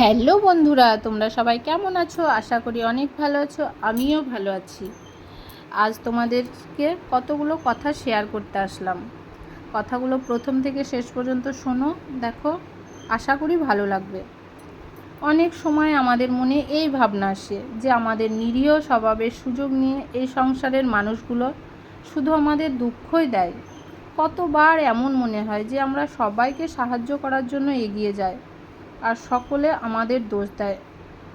Hello বন্ধুরা, তোমরা সবাই কেমন আছো? আশা করি অনেক ভালো আছো, আমিও ভালো আছি। আজ তোমাদেরকে কতগুলো কথা শেয়ার করতে আসলাম। কথাগুলো প্রথম থেকে শেষ পর্যন্ত শোনো, দেখো, আশা করি ভালো লাগবে। অনেক সময় আমাদের মনে এই ভাবনা আসে যে আমাদের নিরীহ স্বভাবের সুযোগ নিয়ে এই সংসারের মানুষগুলো শুধু আমাদের দুঃখই দেয়। কতবার এমন মনে হয় যে আমরা সবাইকে সাহায্য করার জন্য এগিয়ে যাই। আর সকলে আমাদের দোষ দেয়।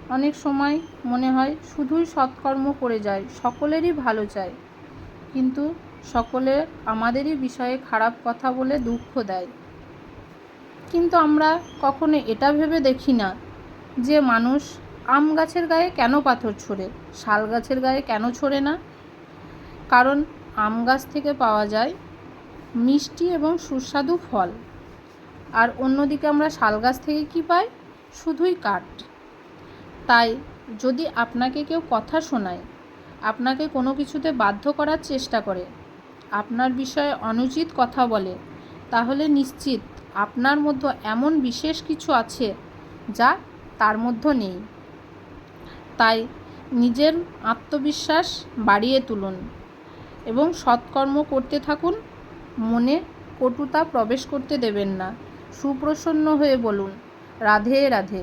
অনেক সময় মনে হয় শুধুই সৎকর্ম করে যায়, সকলেরই ভালো চায়। কিন্তু সকলে আমাদেরই বিষয়ে খারাপ কথা বলে দুঃখ দেয়। কিন্তু আমরা কখনো এটা ভেবে দেখি না যে মানুষ আম গাছের গায়ে কেন পাথর ছোড়ে, শাল গাছের গায়ে কেন ছোড়ে না? কারণ আম গাছ থেকে পাওয়া যায় মিষ্টি এবং সুস্বাদু ফল। আর অন্যদিকে আমরা শাল গাছ থেকে কি পাই? শুধুই কাঠ। তাই যদি আপনাকে কেউ কথা শোনায়, আপনাকে কোনো কিছুতে বাধ্য করার চেষ্টা করে, আপনার বিষয়ে অনুচিত কথা বলে, তাহলে নিশ্চিত আপনার মধ্যে এমন বিশেষ কিছু আছে যা তার মধ্যে নেই। তাই নিজের আত্মবিশ্বাস বাড়িয়ে তুলুন এবং সৎকর্ম করতে থাকুন, মনে কটুতা প্রবেশ করতে দেবেন না। সুপ্রসন্ন হয়ে বলুন রাধে রাধে।